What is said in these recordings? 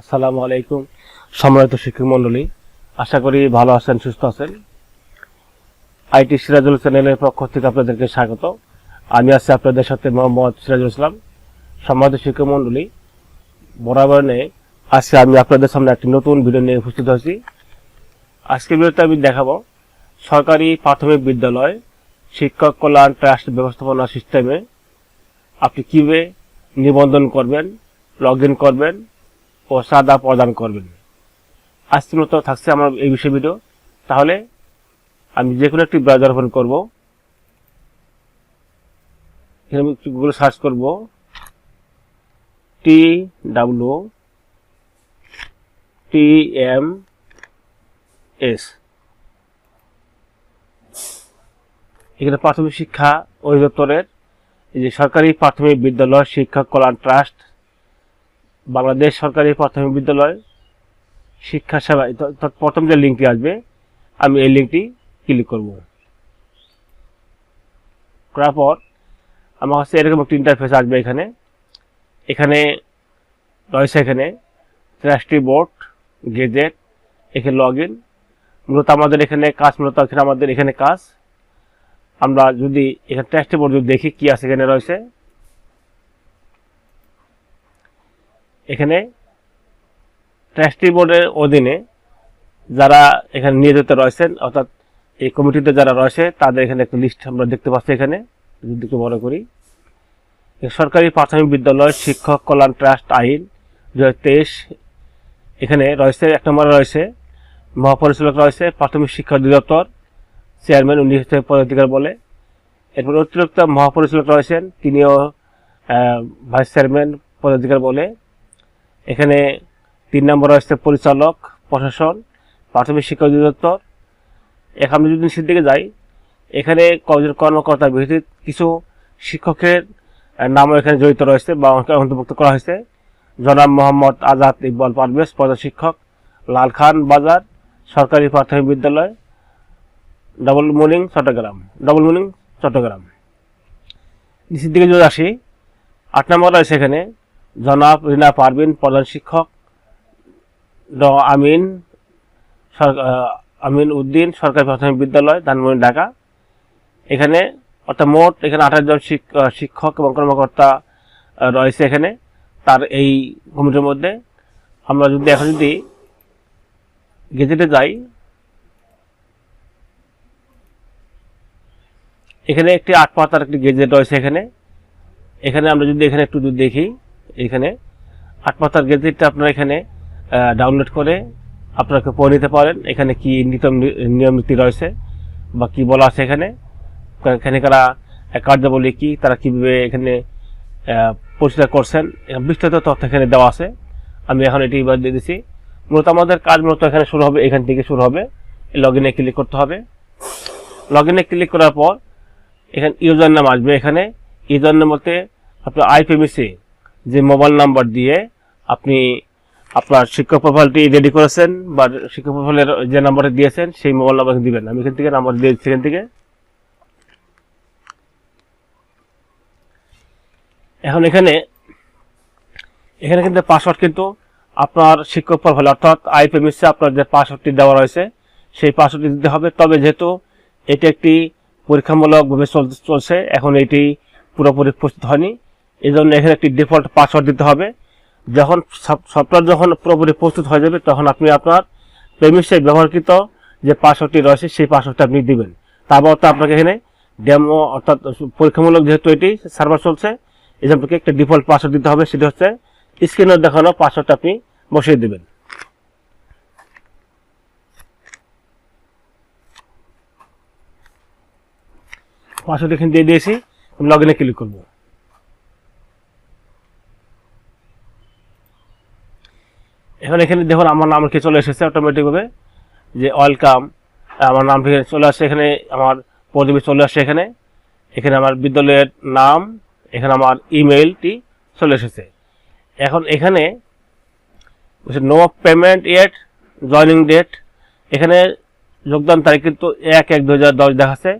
আসসালামু আলাইকুম, সম্মানিত শিক্ষক মন্ডলী। আশা করি ভালো আছেন, সুস্থ আছেন। আইটি সিরাজুল চ্যানেলের পক্ষ থেকে আপনাদেরকে স্বাগত। আমি আছি আপনাদের সাথে মোহাম্মদ সিরাজুল ইসলাম। সম্মানিত শিক্ষক মন্ডলী, বরাবর নিয়ে আজকে আমি আপনাদের সামনে একটি নতুন ভিডিও নিয়ে উপস্থিত হয়েছি। আজকের ভিডিওতে আমি দেখাবো সরকারি প্রাথমিক বিদ্যালয় শিক্ষক কল্যাণ ট্রাস্ট ব্যবস্থাপনা সিস্টেমে আপনি কীভাবে নিবন্ধন করবেন লগ ইন করবেন ও সাদা প্রদান করবেন। আজকে মতো থাকছে আমার এই বিষয়ে ভিডিও তাহলে আমি যে কোনো একটি ব্রাউজার ওপেন করব। এখানে আমি গুগল সার্চ করব। T W T M S এখানে প্রাথমিক শিক্ষা অধিদপ্তরের যে সরকারি প্রাথমিক বিদ্যালয় শিক্ষক কল্যাণ ট্রাস্ট বাংলাদেশ সরকারি প্রাথমিক বিদ্যালয় শিক্ষা সেবা প্রথম যে লিঙ্কটি আসবে, আমি এই লিঙ্কটি ক্লিক করব। করার পর আমার কাছে এরকম একটি ইন্টারফেস আসবে এখানে। এখানে রয়েছে এখানে ট্রাস্টি বোর্ড গেজেট এখানে লগ ইন মূলত আমাদের এখানে কাজ, মূলত এখানে আমাদের এখানে কাজ। আমরা যদি এখানে ট্রাস্টি বোর্ড যদি দেখি, কি আছে এখানে রয়েছে? এখানে ট্রাস্টি বোর্ডের অধীনে যারা এখানে নিয়োজিত রয়েছেন, অর্থাৎ এই কমিটিতে যারা রয়েছে, তাদের এখানে একটা লিস্ট আমরা দেখতে পাচ্ছি এখানে যদি বড় করি। সরকারি প্রাথমিক বিদ্যালয় শিক্ষক কল্যাণ ট্রাস্ট আইন দু হাজার তেইশ, এখানে রয়েছে, এক নম্বরে রয়েছে, মহাপরিচালক রয়েছে, প্রাথমিক শিক্ষা অধিদপ্তর চেয়ারম্যান উনি হচ্ছে পদাধিকার বলে। এরপর অতিরিক্ত মহাপরিচালক রয়েছেন, তিনিও ভাইস চেয়ারম্যান পদাধিকার বলে। এখানে তিন নম্বর রয়েছে পরিচালক, প্রশাসন, প্রাথমিক শিক্ষা অধিদপ্তর। এখন যদি নিচের দিকে যাই, এখানে কজন কর্মকর্তার ভিত্তিতে কিছু শিক্ষকের নামও এখানে জড়িত রয়েছে বা অন্তর্ভুক্ত করা হয়েছে। জনাব মোহাম্মদ আজাদ ইকবাল পারভেজ, প্রধান শিক্ষক লাল খান বাজার, সরকারি প্রাথমিক বিদ্যালয়, double mooring Chittagong. Double mooring Chittagong. নিচের দিকে যদি আসি, আট নম্বর রয়েছে এখানে। জনাব রিনা পারভিন, প্রধান শিক্ষক। ড আমিন আমিন উদ্দিন, সরকারি প্রাথমিক বিদ্যালয়, ধানমন্ডি, ঢাকা। এখানে অর্থাৎ মোট এখানে আঠাশ জন শিক- শিক্ষক এবং কর্মকর্তা রয়েছে এখানে। তার এই কমিটির মধ্যে আমরা যদি এখন যদি গেজেটে যাই, এখানে একটি আট পাতার একটি গেজেট রয়েছে এখানে। এখানে আমরা যদি এখানে একটু দেখি এখানে। আট পাতার গেজেটটা আপনারা এখানে ডাউনলোড করে আপনাকে পড়ে নিতে পারেন। এখানে কি নীতি নিয়ম নীতি রয়েছে বা কি বলা আছে এখানে? এখানে কারা কার্যাবলী কি তারা কীভাবে এখানে পরিষ্কার করছেন বিস্তারিত তথ্য এখানে দেওয়া আছে। আমি এখন এটি এবার দিয়ে দিচ্ছি মূলত আমাদের কাজ মূলত এখানে শুরু হবে, এখান থেকে শুরু হবে। লগ ইনে ক্লিক করতে হবে। লগ ইনে ক্লিক করার পর এখানে ইউজার নাম আসবে এখানে। ইউজার নাম বলতে আপনার আইপিএমসি যে মোবাইল নাম্বার দিয়ে আপনি আপনার শিক্ষক প্রোফাইলটি রেডি করেছেন বা শিক্ষক প্রোফাইলের যে নাম্বারটা দিয়েছেন, সেই মোবাইল নাম্বার দিবেন। আমি এখান থেকে নাম্বার দিয়ে এখান থেকে। এখন এখানে এখানে কিন্তু পাসওয়ার্ড কিন্তু আপনার শিক্ষক প্রোফাইল, অর্থাৎ আইপিএমএসে আপনার যে পাসওয়ার্ডটি দেওয়া রয়েছে, সেই পাসওয়ার্ডটি দিতে হবে। তবে যেহেতু এটি একটি পরীক্ষামূলকভাবে চল- চলছে, এখন এটি পুরোপুরি প্রস্তুত হয়নি। এই জন্য এখানে একটি ডিফল্ট পাসওয়ার্ড দিতে হবে। যখন সফটওয়্যার যখন পুরোপুরি প্রস্তুত হয়ে যাবে, তখন আপনি আপনার প্রেমিসে ব্যবহারকৃত যে পাসওয়ার্ডটি রয়েছে, সেই পাসওয়ার্ডটা আপনি দিবেন। তারপর তো আপনাকে এখানে ডেমো অর্থাৎ পরীক্ষামূলক যেহেতু এটি সার্ভার চলছে, এই আপনাকে একটা ডিফল্ট পাসওয়ার্ড দিতে হবে। সেটা হচ্ছে স্ক্রিনে দেখানো পাসওয়ার্ডটা আপনি বসিয়ে দেবেন। পাসওয়ার্ড এখানে দিয়ে দিয়েছি লগ ইনে ক্লিক করব। এখন এখানে দেখুন আমার নাম কি চলে এসেছে অটোমেটিকভাবে যে ওয়েলকাম আমার নাম চলে আসছে এখানে, আমার পদবি চলে আসছে এখানে এখানে আমার বিদ্যালয়ের নাম, এখানে আমার ইমেইলটি চলে এসেছে। এখন এখানে no payment yet joining date এখানে যোগদান তারিখ কিন্তু এক এক দু হাজার দশ দেখাচ্ছে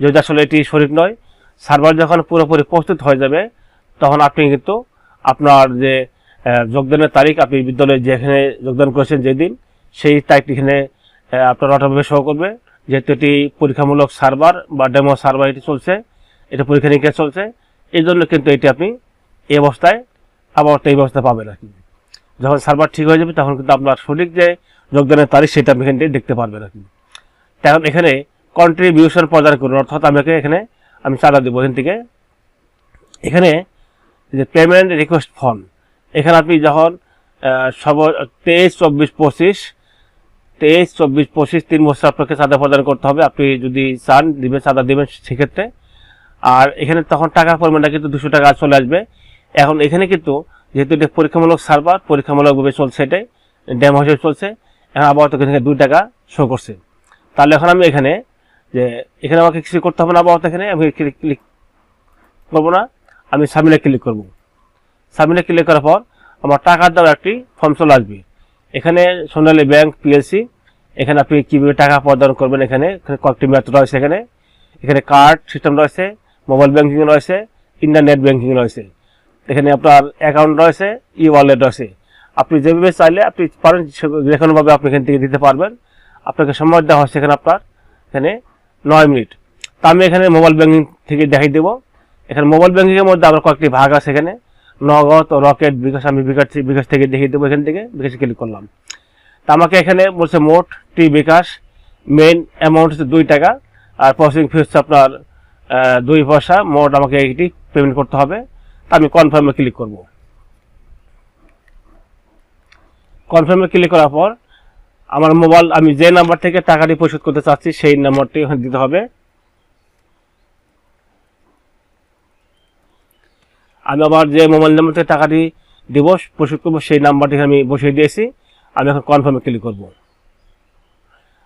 যদি আসলে এটি সঠিক নয় সার্ভার যখন পুরোপুরি প্রস্তুত হয়ে যাবে, তখন আপনি কিন্তু আপনার যে যোগদানের তারিখ আপনি বিদ্যালয়ে যেখানে যোগদান করেছেন যেদিন, সেই তারিখটি এখানে আপনার অটোভাবে শো করবে। যেহেতু এটি পরীক্ষামূলক সার্ভার বা ডেমো সার্ভার এটি চলছে, এটা পরীক্ষা নিরীক্ষা চলছে, এই জন্য কিন্তু এটি আপনি এই অবস্থায় আবার এই অবস্থায় পাবেন আর কি। যখন সার্ভার ঠিক হয়ে যাবে, তখন কিন্তু আপনার সঠিক যে যোগদানের তারিখ, সেটা আপনি এখান থেকে দেখতে পারবেন আর কি। তখন এখানে কন্ট্রিবিউশন প্রদান করুন, অর্থাৎ আমাকে এখানে আমি চাঁদা দেবো এখান থেকে। এখানে যে পেমেন্ট রিকোয়েস্ট ফর্ম এখানে আপনি যখন সব তেইশ, চব্বিশ, পঁচিশ, তেইশ, চব্বিশ, পঁচিশ, তিন বছর আপনাকে চাঁদা প্রদান করতে হবে। আপনি যদি চান, দিবেন, চাঁদা দেবেন সেক্ষেত্রে। আর এখানে তখন টাকার পরিমাণটা কিন্তু দুশো টাকা চলে আসবে। এখন এখানে কিন্তু যেহেতু এটা পরীক্ষামূলক সার্ভার, পরীক্ষামূলকভাবে চলছে এটাই ড্যাম হিসেবে চলছে। এখন আপাতত এখানে দুই টাকা শো করছে। তাহলে এখন আমি এখানে যে, এখানে আমাকে কিছু করতে হবে না আপাতত এখানে, আমি ক্লিক করব না। আমি সামিলে ক্লিক করব। সামিলে ক্লিক করার পর আমার টাকার দেওয়ার একটি ফর্ম চলে আসবে। এখানে সোনালী ব্যাংক পিএলসি এখানে আপনি কীভাবে টাকা প্রদান করবেন এখানে এখানে কয়েকটি মেথড রয়েছে এখানে। এখানে কার্ড সিস্টেম রয়েছে মোবাইল ব্যাঙ্কিং রয়েছে ইন্টারনেট ব্যাংকিং রয়েছে। এখানে আপনার অ্যাকাউন্ট রয়েছে ই ওয়ালেট রয়েছে। আপনি যেভাবে চাইলে আপনি পারেন যে কোনোভাবে আপনি এখান থেকে দিতে পারবেন। আপনাকে সময় দেওয়া হচ্ছে এখানে আপনার, এখানে নয় মিনিট। তা আমি এখানে মোবাইল ব্যাঙ্কিং থেকে দেখাই দেবো। এখানে মোবাইল ব্যাঙ্কিংয়ের মধ্যে আবার কয়েকটি ভাগ আছে এখানে। নগদ রকেট বিকাশ আমি বিকাশ বিকাশ থেকে দেখিয়ে দেবো এখান থেকে। বিকাশে ক্লিক করলাম। তা আমাকে এখানে বলছে মোট টি বিকাশ মেন অ্যামাউন্ট হচ্ছে দুই টাকা। আর প্রসেসিং ফি হচ্ছে আপনার দুই পয়সা। মোট আমাকে এইটি পেমেন্ট করতে হবে। তা আমি কনফার্মে ক্লিক করব। কনফার্মে ক্লিক করার পর আমার মোবাইল আমি যে নাম্বার থেকে টাকাটি পরিশোধ করতে চাচ্ছি, সেই নাম্বারটি দিতে হবে। আমি আবার যে মোবাইল নাম্বার থেকে টাকাটি দিব, পরিশোধ করব, সেই নাম্বারটি আমি বসিয়ে দিয়েছি। আমি এখন কনফার্মে ক্লিক করব।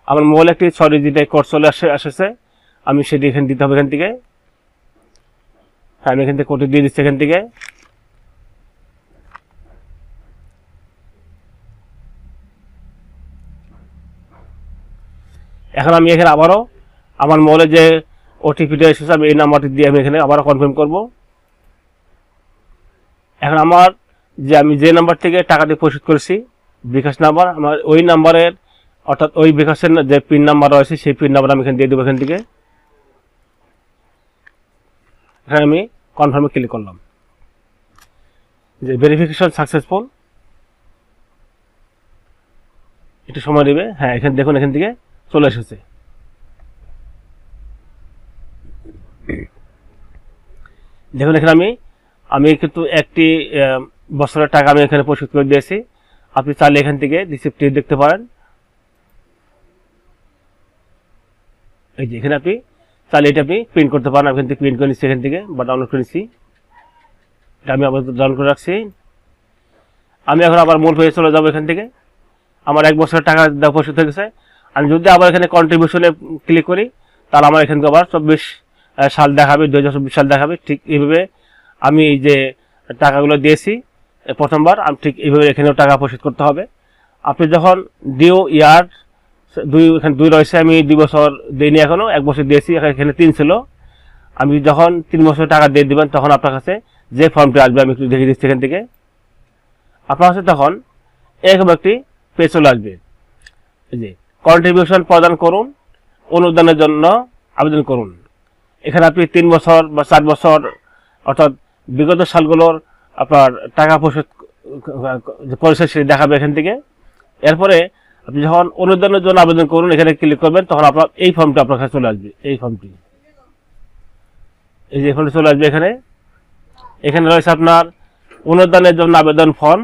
আমার মোবাইল একটি ছয় ডিজিটের কোড চলে আসে এসেছে আমি সেটি এখানে দিতে হবে এখান থেকে। হ্যাঁ আমি এখান থেকে কোডটি দিয়ে দিচ্ছি এখান থেকে। এখন আমি এখানে আবারও আমার মোবাইলে যে ওটিপিটা এসেছে, আমি এই নাম্বারটি দিয়ে আমি এখানে আবারও কনফার্ম করব। এখন আমার যে আমি যে নাম্বার থেকে টাকাটি পরিশোধ করেছি, বিকাশ নাম্বার আমার ওই নাম্বারের অর্থাৎ ওই বিকাশের যে পিন নাম্বার রয়েছে, সেই পিন নাম্বার আমি এখানে দিয়ে দেবো এখান থেকে। এখানে আমি কনফার্মে ক্লিক করলাম। যে ভেরিফিকেশন সাকসেসফুল একটু সময় নেবে হ্যাঁ এখানে, দেখুন এখান থেকে চলে এসেছে। দেখুন এখানে আমি আমি কিন্তু একটি বছরের টাকা আমি এখানে পরিশোধ করে দিয়েছি। আপনি চাইলে এখান থেকে রিসিপ্টটি দেখতে পারেন। এই যে এখানে আপনি চাইলে এটা আপনি প্রিন্ট করতে পারেন। আমি থেকে প্রিন্ট করে নিচ্ছি এখান থেকে বা ডাউনলোড করে নিচ্ছি। এটা আমি আবার ডাউনলোড করে রাখছি। আমি এখন আবার মূল পেজে চলে যাব এখান থেকে। আমার এক বছরের টাকা দেওয়া পরিশোধ হয়ে গেছে। আমি যদি আবার এখানে কন্ট্রিবিউশনে ক্লিক করি, তাহলে আমার এখানে আবার চব্বিশ সাল দেখাবে দু হাজার চব্বিশ সাল দেখাবে। ঠিক এইভাবে আমি এই যে টাকাগুলো দিয়েছি প্রথমবার, আমি ঠিক এইভাবে এখানেও টাকা পরিশোধ করতে হবে। আপনি যখন ডিও ইয়ার দুই, এখানে দুই রয়েছে, আমি দুই বছর দিইনি এখনও এক বছর দিয়েছি, এখানে- তিন ছিল। আমি যখন তিন বছর টাকা দিয়ে দেবেন, তখন আপনার কাছে যে ফর্মটি আসবে, আমি একটু দেখিয়ে দিচ্ছি এখান থেকে। আপনার কাছে তখন এরকম একটি পেজ চলে আসবে। যে কন্ট্রিবিউশন প্রদান করুন, অনুদানের জন্য আবেদন করুন। এখানে আপনি তিন বছর বা চার বছর, অর্থাৎ বিগত সালগুলোর আপনার টাকা পরিশোধ পরিশোধ সেটি দেখাবে এখান থেকে। এরপরে আপনি যখন অনুদানের জন্য আবেদন করুন, এখানে ক্লিক করবেন, তখন আপনার এই ফর্মটা আপনার কাছে চলে আসবে, এই ফর্মটি এই যে ফর্মটি চলে আসবে এখানে। এখানে রয়েছে আপনার অনুদানের জন্য আবেদন ফর্ম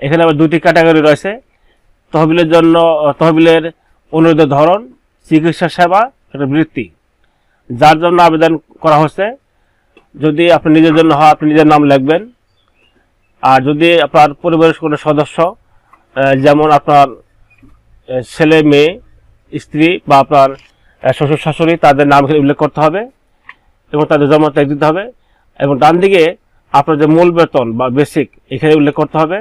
এখানে আবার দুটি ক্যাটাগরি রয়েছে, তহবিলের জন্য, তহবিলের অনুরোধের ধরন, চিকিৎসা সেবা একটা বৃত্তি। যার জন্য আবেদন করা হচ্ছে যদি আপনি নিজের জন্য হয়, আপনি নিজের নাম লিখবেন। আর যদি আপনার পরিবারের কোনো সদস্য যেমন আপনার ছেলে, মেয়ে, স্ত্রী বা আপনার শ্বশুর, শাশুড়ি, তাদের নাম উল্লেখ করতে হবে এবং তাদের জন্ম তারিখ দিতে হবে এবং ডান দিকে আপনার যে মূল বেতন বা বেসিক এখানে উল্লেখ করতে হবে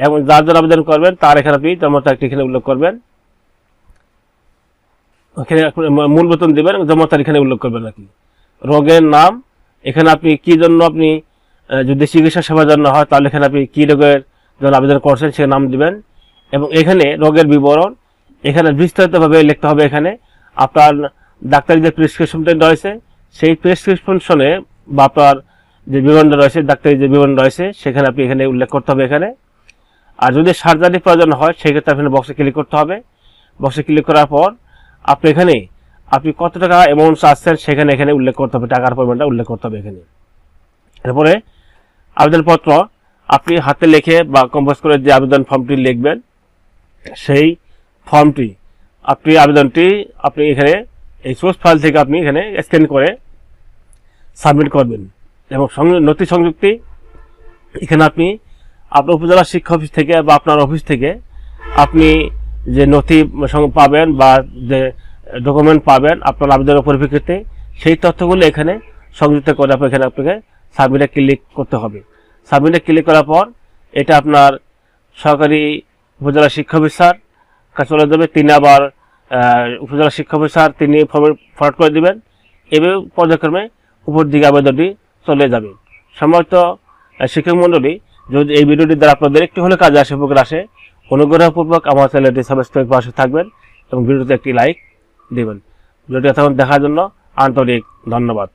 এবং যার জন্য আবেদন করবেন, তার এখানে আপনি জন্ম তারিখটি এখানে উল্লেখ করবেন। এখানে মূল বেতন দেবেন জন্ম তারিখ এখানে উল্লেখ করবেন আর কি। রোগের নাম এখানে আপনি কি জন্য আপনি যদি চিকিৎসা সেবার জন্য হয়, তাহলে এখানে আপনি কী রোগের জন্য আবেদন করছেন সে নাম দিবেন। এবং এখানে রোগের বিবরণ, এখানে বিস্তারিতভাবে লিখতে হবে এখানে, আপনার ডাক্তারি যে প্রেসক্রিপশনটা রয়েছে, সেই প্রেসক্রিপশনে বা আপনার যে বিবরণটা রয়েছে, ডাক্তারি যে বিবরণ রয়েছে, সেখানে আপনি এখানে উল্লেখ করতে হবে এখানে। আর যদি সার্জারি প্রয়োজন হয় সেক্ষেত্রে আপনি বক্সে ক্লিক করতে হবে। বক্সে ক্লিক করার পর, আপনি এখানে আপনি কত টাকা অ্যামাউন্ট চাচ্ছেন সেখানে এখানে উল্লেখ করতে হবে, টাকার পরিমাণটা উল্লেখ করতে হবে এখানে। এরপরে আবেদনপত্র, আপনি হাতে লিখে বা কম্পোজ করে যে আবেদন ফর্মটি লিখবেন, সেই ফর্মটি আপনি আবেদনটি, আপনি এখানে এই সোর্স ফাইল থেকে আপনি এখানে স্ক্যান করে সাবমিট করবেন। এবং নথি সংযুক্তি, এখানে আপনি আপনার উপজেলা শিক্ষা অফিস থেকে বা আপনার অফিস থেকে আপনি যে নথি পাবেন বা যে ডকুমেন্ট পাবেন আপনার আবেদনের পরিপ্রেক্ষিতে। সেই তথ্যগুলো এখানে সংযুক্ত করে আপনি এখানে আপনাকে সাবমিটে ক্লিক করতে হবে। সাবমিটে ক্লিক করার পর এটা আপনার সরকারি উপজেলা শিক্ষা অফিসার কাছে চলে যাবে। তিনি আবার উপজেলা শিক্ষা অফিসার তিনি ফরওয়ার্ড করে দিবেন। এভাবে পর্যায়ক্রমে উপর দিকে আবেদনটি চলে যাবে। সম্ভবত আহ, শিক্ষক মণ্ডলী যদি এই ভিডিওটি দ্বারা আপনাদের একটু হলে কাজে আসে উপকার আসে অনুগ্রহপূর্বক আমার চ্যানেলটি সাবস্ক্রাইব পাশে থাকবেন এবং ভিডিওতে একটি লাইক দেবেন। ভিডিওটি এতক্ষণ দেখার জন্য আন্তরিক ধন্যবাদ।